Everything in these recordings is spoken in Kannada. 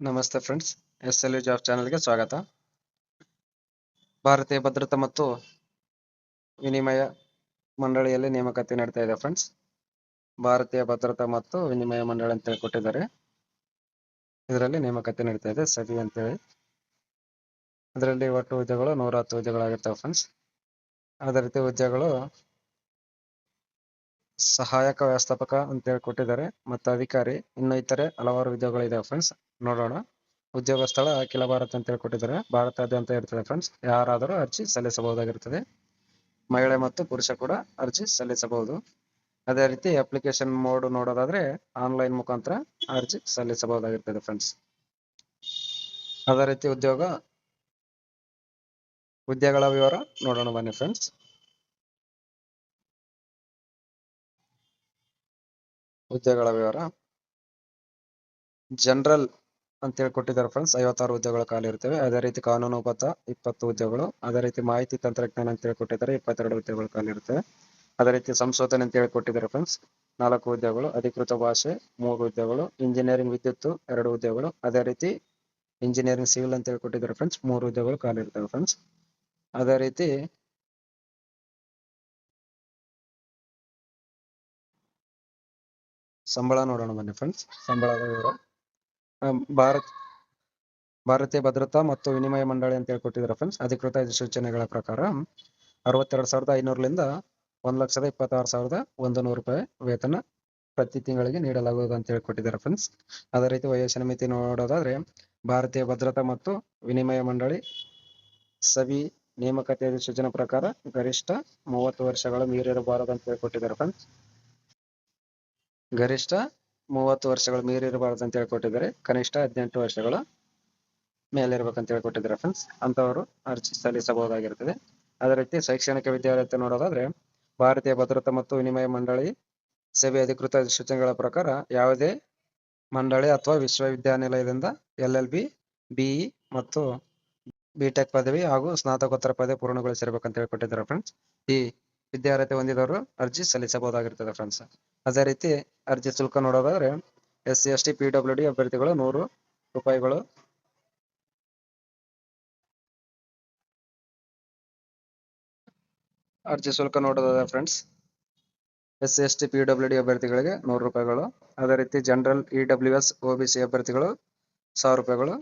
ನಮಸ್ತೆ ಫ್ರೆಂಡ್ಸ್ ಎಸ್ ಎಲ್ ಜಾಬ್ ಚಾನೆಲ್ಗೆ ಸ್ವಾಗತ. ಭಾರತೀಯ ಭದ್ರತಾ ಮತ್ತು ವಿನಿಮಯ ಮಂಡಳಿಯಲ್ಲಿ ನೇಮಕಾತಿ ನಡೀತಾ ಇದೆ ಫ್ರೆಂಡ್ಸ್ ಭಾರತೀಯ ಭದ್ರತಾ ಮತ್ತು ವಿನಿಮಯ ಮಂಡಳಿ ಅಂತೇಳಿ ಕೊಟ್ಟಿದ್ದಾರೆ ಇದರಲ್ಲಿ ನೇಮಕಾತಿ ನಡೀತಾ ಇದೆ ಸಭಿ ಅಂತೇಳಿ. ಅದರಲ್ಲಿ ಒಟ್ಟು ಹುದ್ದೆಗಳು ನೂರ ಹತ್ತು ಹುದ್ದೆಗಳಾಗಿರ್ತವೆ ಫ್ರೆಂಡ್ಸ್ ಅದೇ ರೀತಿ ಹುದ್ದೆಗಳು ಸಹಾಯಕ ವ್ಯವಸ್ಥಾಪಕ ಅಂತ ಹೇಳಿ ಕೊಟ್ಟಿದ್ದಾರೆ ಮತ್ತು ಅಧಿಕಾರಿ ಇನ್ನೂ ಇತರೆ ಹಲವಾರು ಹುದ್ದೆಗಳಿದಾವೆ ಫ್ರೆಂಡ್ಸ್ ನೋಡೋಣ. ಉದ್ಯೋಗ ಸ್ಥಳ ಅಖಿಲ ಭಾರತ ಅಂತ ಹೇಳ್ಕೊಟ್ಟಿದ್ದಾರೆ. ಭಾರತಾದ್ಯಂತ ಇರ್ತದೆ ಫ್ರೆಂಡ್ಸ್ ಯಾರಾದರೂ ಅರ್ಜಿ ಸಲ್ಲಿಸಬಹುದಾಗಿರ್ತದೆ ಮಹಿಳೆ ಮತ್ತು ಪುರುಷ ಕೂಡ ಅರ್ಜಿ ಸಲ್ಲಿಸಬಹುದು. ಅದೇ ರೀತಿ ಅಪ್ಲಿಕೇಶನ್ ಮೋಡ್ ನೋಡೋದಾದ್ರೆ ಆನ್ಲೈನ್ ಮುಖಾಂತರ ಅರ್ಜಿ ಸಲ್ಲಿಸಬಹುದಾಗಿರ್ತದೆ ಫ್ರೆಂಡ್ಸ್ ಅದೇ ರೀತಿ ಉದ್ಯೋಗ ಹುದ್ದೆಗಳ ವಿವರ ನೋಡೋಣ ಬನ್ನಿ ಫ್ರೆಂಡ್ಸ್ ಹುದ್ದೆಗಳ ವಿವರ. ಜನರಲ್ ಅಂತೇಳಿ ಕೊಟ್ಟಿದ್ದಾರೆ ಫ್ರೆಂಡ್ಸ್ ಐವತ್ತಾರು ಹುದ್ದೆಗಳು ಖಾಲಿ ಇರ್ತವೆ. ಅದೇ ರೀತಿ ಕಾನೂನುಬದ್ಧ ಇಪ್ಪತ್ತು ಹುದ್ದೆಗಳು, ಅದೇ ರೀತಿ ಮಾಹಿತಿ ತಂತ್ರಜ್ಞಾನ ಅಂತೇಳಿ ಕೊಟ್ಟಿದ್ದಾರೆ ಇಪ್ಪತ್ತೆರಡು ಉದ್ಯೋಗಗಳು ಖಾಲಿ ಇರ್ತವೆ. ಅದೇ ರೀತಿ ಸಂಶೋಧನೆ ಅಂತೇಳಿ ಕೊಟ್ಟಿದ್ದಾರೆ ಫ್ರೆಂಡ್ಸ್ ನಾಲ್ಕು ಹುದ್ದೆಗಳು, ಅಧಿಕೃತ ಭಾಷೆ ಮೂರು ಹುದ್ದೆಗಳು ಇಂಜಿನಿಯರಿಂಗ್ ವಿದ್ಯುತ್ ಎರಡು ಹುದ್ದೆಗಳು, ಅದೇ ರೀತಿ ಇಂಜಿನಿಯರಿಂಗ್ ಸಿವಿಲ್ ಅಂತೇಳಿ ಕೊಟ್ಟಿದ್ದಾರೆ ಫ್ರೆಂಡ್ಸ್ ಮೂರು ಹುದ್ದೆಗಳು ಖಾಲಿ ಇರ್ತವೆ ಫ್ರೆಂಡ್ಸ್ ಅದೇ ರೀತಿ ಸಂಬಳ ನೋಡೋಣ ಬನ್ನಿ ಫ್ರೆಂಡ್ಸ್ ಸಂಬಳದ ವಿವರ. ಭಾರತ್, ಭಾರತೀಯ ಭದ್ರತಾ ಮತ್ತು ವಿನಿಮಯ ಮಂಡಳಿ ಅಂತ ಹೇಳಿ ಕೊಟ್ಟಿದ್ದಾರೆ ಫ್ರೆಂಡ್ಸ್ ಅಧಿಕೃತ ಸೂಚನೆಗಳ ಪ್ರಕಾರ ಅರವತ್ತೆರಡು ಸಾವಿರದ ಐನೂರರಿಂದ ಒಂದು ಲಕ್ಷದ ಇಪ್ಪತ್ತಾರು ಸಾವಿರದ ಒಂದು ನೂರು ರೂಪಾಯಿ ವೇತನ ಪ್ರತಿ ತಿಂಗಳಿಗೆ ನೀಡಲಾಗುವುದು ಅಂತ ಹೇಳಿ ಕೊಟ್ಟಿದ್ದಾರೆ ಫ್ರೆಂಡ್ಸ್ ಅದೇ ರೀತಿ ವಯಸ್ಸಿನ ಮಿತಿ ನೋಡೋದಾದ್ರೆ ಭಾರತೀಯ ಭದ್ರತಾ ಮತ್ತು ವಿನಿಮಯ ಮಂಡಳಿ ಸವಿ ನೇಮಕಾತಿ ಅಧಿಸೂಚನೆ ಪ್ರಕಾರ ಗರಿಷ್ಠ ಮೂವತ್ತು ವರ್ಷಗಳ ಮೀರಿರಬಾರದು ಅಂತ ಹೇಳಿ ಕೊಟ್ಟಿದ್ದಾರೆ ಫ್ರೆಂಡ್ಸ್ ಗರಿಷ್ಠ ಮೂವತ್ತು ವರ್ಷಗಳು ಮೀರಿರಬಾರ್ದು ಅಂತ ಹೇಳ್ಕೊಟ್ಟಿದ್ದಾರೆ. ಕನಿಷ್ಠ ಹದಿನೆಂಟು ವರ್ಷಗಳು ಮೇಲಿರ್ಬೇಕಂತ ಹೇಳ್ಕೊಟ್ಟಿದ್ದಾರೆ ಫ್ರೆಂಡ್ಸ್ ಅಂತವರು ಅರ್ಜಿ ಸಲ್ಲಿಸಬಹುದಾಗಿರ್ತದೆ ಅದೇ ರೀತಿ ಶೈಕ್ಷಣಿಕ ವಿದ್ಯಾರ್ಥಿ ನೋಡೋದಾದ್ರೆ, ಭಾರತೀಯ ಭದ್ರತಾ ಮತ್ತು ವಿನಿಮಯ ಮಂಡಳಿ ಸೇವೆ ಅಧಿಕೃತ ಸೂಚನೆಗಳ ಪ್ರಕಾರ ಯಾವುದೇ ಮಂಡಳಿ ಅಥವಾ ವಿಶ್ವವಿದ್ಯಾನಿಲಯದಿಂದ L L B B E ಮತ್ತು ಬಿಟೆಕ್ ಪದವಿ ಹಾಗೂ ಸ್ನಾತಕೋತ್ತರ ಪದವಿ ಪೂರ್ಣಗೊಳಿಸಿರ್ಬೇಕಂತ ಹೇಳ್ಕೊಟ್ಟಿದ್ದಾರೆ ಫ್ರೆಂಡ್ಸ್ ಈ ವಿದ್ಯಾರ್ಥಿ ಹೊಂದಿದವರು ಅರ್ಜಿ ಸಲ್ಲಿಸಬಹುದಾಗಿರ್ತದೆ ಫ್ರೆಂಡ್ಸ್ ಅದೇ ರೀತಿ ಅರ್ಜಿ ಶುಲ್ಕ ನೋಡೋದಾದ್ರೆ S C, S T, P W D ಅಭ್ಯರ್ಥಿಗಳು ನೂರು ರೂಪಾಯಿಗಳು. ಅರ್ಜಿ ಶುಲ್ಕ ನೋಡೋದಾದ್ರೆ friends S C, S T, P W D ಅಭ್ಯರ್ಥಿಗಳಿಗೆ ನೂರು ರೂಪಾಯಿಗಳು. ಅದೇ ರೀತಿ general E W S, O B C ಅಭ್ಯರ್ಥಿಗಳು ಸಾವಿರ ರೂಪಾಯಿಗಳು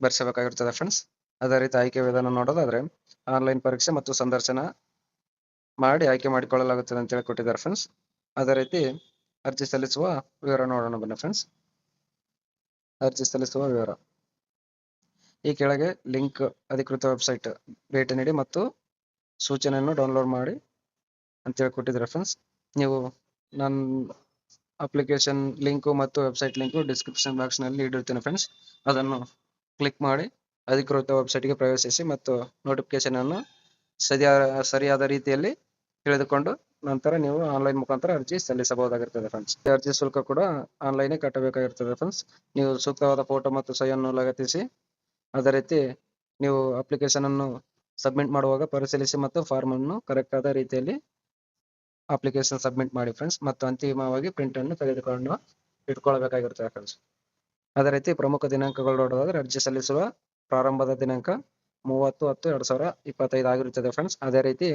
ಭರಿಸಬೇಕಾಗಿರ್ತದೆ ಫ್ರೆಂಡ್ಸ್ ಅದೇ ರೀತಿ ಆಯ್ಕೆ ವಿಧಾನ ನೋಡೋದಾದ್ರೆ ಆನ್ಲೈನ್ ಪರೀಕ್ಷೆ ಮತ್ತು ಸಂದರ್ಶನ ಮಾಡಿ ಆಯ್ಕೆ ಮಾಡಿಕೊಳ್ಳಲಾಗುತ್ತದೆ ಅಂತ ಹೇಳಿ ಕೊಟ್ಟಿದ್ದಾರೆ ಫ್ರೆಂಡ್ಸ್ ಅದೇ ರೀತಿ ಅರ್ಜಿ ಸಲ್ಲಿಸುವ ವಿವರ ನೋಡೋಣ ಬನ್ನಿ ಫ್ರೆಂಡ್ಸ್ ಅರ್ಜಿ ಸಲ್ಲಿಸುವ ವಿವರ. ಈ ಕೆಳಗೆ ಲಿಂಕ್ ಅಧಿಕೃತ ವೆಬ್ಸೈಟ್ ಭೇಟಿ ನೀಡಿ ಮತ್ತು ಸೂಚನೆಯನ್ನು ಡೌನ್ಲೋಡ್ ಮಾಡಿ ಅಂತೇಳಿ ಕೊಟ್ಟಿದ್ದಾರೆ ಫ್ರೆಂಡ್ಸ್ ನೀವು ನನ್ನ ಅಪ್ಲಿಕೇಶನ್ ಲಿಂಕು ಮತ್ತು ವೆಬ್ಸೈಟ್ ಲಿಂಕು ಡಿಸ್ಕ್ರಿಪ್ಷನ್ ಬಾಕ್ಸ್ನಲ್ಲಿ ಇಡಿರ್ತೀನಿ ಫ್ರೆಂಡ್ಸ್ ಅದನ್ನು ಕ್ಲಿಕ್ ಮಾಡಿ ಅಧಿಕೃತ ವೆಬ್ಸೈಟ್ಗೆ ಪ್ರವೇಶಿಸಿ ಮತ್ತು ನೋಟಿಫಿಕೇಶನನ್ನು ಸರಿಯಾದ ಸರಿಯಾದ ರೀತಿಯಲ್ಲಿ ತಿಳಿದುಕೊಂಡು ನಂತರ ನೀವು ಆನ್ಲೈನ್ ಮುಖಾಂತರ ಅರ್ಜಿ ಸಲ್ಲಿಸಬಹುದಾಗಿರ್ತದೆ ಫ್ರೆಂಡ್ಸ್ ಅರ್ಜಿ ಶುಲ್ಕ ಕೂಡ ಆನ್ಲೈನ್ ಕಟ್ಟಬೇಕಾಗಿರ್ತದೆ ಫ್ರೆಂಡ್ಸ್ ನೀವು ಸೂಕ್ತವಾದ ಫೋಟೋ ಮತ್ತು ಸಹಿಯನ್ನು ಲಗತ್ತಿಸಿ, ಅದೇ ರೀತಿ ನೀವು ಅಪ್ಲಿಕೇಶನ್ ಅನ್ನು ಸಬ್ಮಿಟ್ ಮಾಡುವಾಗ ಪರಿಶೀಲಿಸಿ ಮತ್ತು ಫಾರ್ಮ್ ಅನ್ನು ಕರೆಕ್ಟ್ ಆದ ರೀತಿಯಲ್ಲಿ ಅಪ್ಲಿಕೇಶನ್ ಸಬ್ಮಿಟ್ ಮಾಡಿ ಫ್ರೆಂಡ್ಸ್ ಮತ್ತು ಅಂತಿಮವಾಗಿ ಪ್ರಿಂಟ್ ಅನ್ನು ತೆಗೆದುಕೊಂಡು ಇಟ್ಕೊಳ್ಬೇಕಾಗಿರ್ತದೆ ಫ್ರೆಂಡ್ಸ್ ಅದೇ ರೀತಿ ಪ್ರಮುಖ ದಿನಾಂಕಗಳು ನೋಡೋದಾದ್ರೆ ಅರ್ಜಿ ಸಲ್ಲಿಸುವ ಪ್ರಾರಂಭದ ದಿನಾಂಕ ಮೂವತ್ತು ಹತ್ತು ಎರಡ್ ಸಾವಿರ ಇಪ್ಪತ್ತೈದು ಆಗಿರುತ್ತದೆ ಫ್ರೆಂಡ್ಸ್ ಅದೇ ರೀತಿ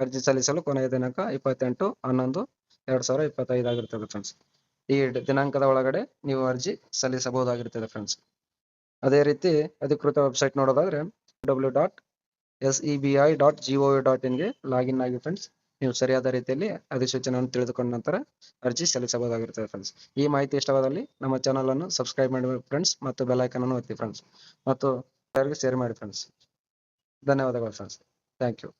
ಅರ್ಜಿ ಸಲ್ಲಿಸಲು ಕೊನೆಯ ದಿನಾಂಕ ಇಪ್ಪತ್ತೆಂಟು, ಹನ್ನೊಂದು, ಎರಡ್ ಸಾವಿರ ಇಪ್ಪತ್ತೈದು ಆಗಿರ್ತದೆ ಫ್ರೆಂಡ್ಸ್ ಈ ದಿನಾಂಕದ ಒಳಗಡೆ ನೀವು ಅರ್ಜಿ ಸಲ್ಲಿಸಬಹುದಾಗಿರ್ತದೆ ಫ್ರೆಂಡ್ಸ್ ಅದೇ ರೀತಿ ಅಧಿಕೃತ ವೆಬ್ಸೈಟ್ ನೋಡೋದಾದ್ರೆ W dot S E B I dot G O dot ಇನ್ಗೆ login ಆಗಿ ಫ್ರೆಂಡ್ಸ್ ನೀವು ಸರಿಯಾದ ರೀತಿಯಲ್ಲಿ ಅಧಿಸೂಚನೆಯನ್ನು ತಿಳಿದುಕೊಂಡ ನಂತರ ಅರ್ಜಿ ಸಲ್ಲಿಸಬಹುದಾಗಿರ್ತದೆ ಫ್ರೆಂಡ್ಸ್ ಈ ಮಾಹಿತಿ ಇಷ್ಟವಾದಲ್ಲಿ ನಮ್ಮ ಚಾನಲ್ ಅನ್ನು ಸಬ್ಸ್ಕ್ರೈಬ್ ಮಾಡಿ ಫ್ರೆಂಡ್ಸ್ ಮತ್ತು ಬೆಲ್ ಐಕನ್ ಅನ್ನು ಒತ್ತಿ ಫ್ರೆಂಡ್ಸ್ ಮತ್ತು ಎಲ್ಲರಿಗೂ ಶೇರ್ ಮಾಡಿ ಫ್ರೆಂಡ್ಸ್ ಧನ್ಯವಾದಗಳು ಫ್ರೆಂಡ್ಸ್ ಥ್ಯಾಂಕ್ ಯು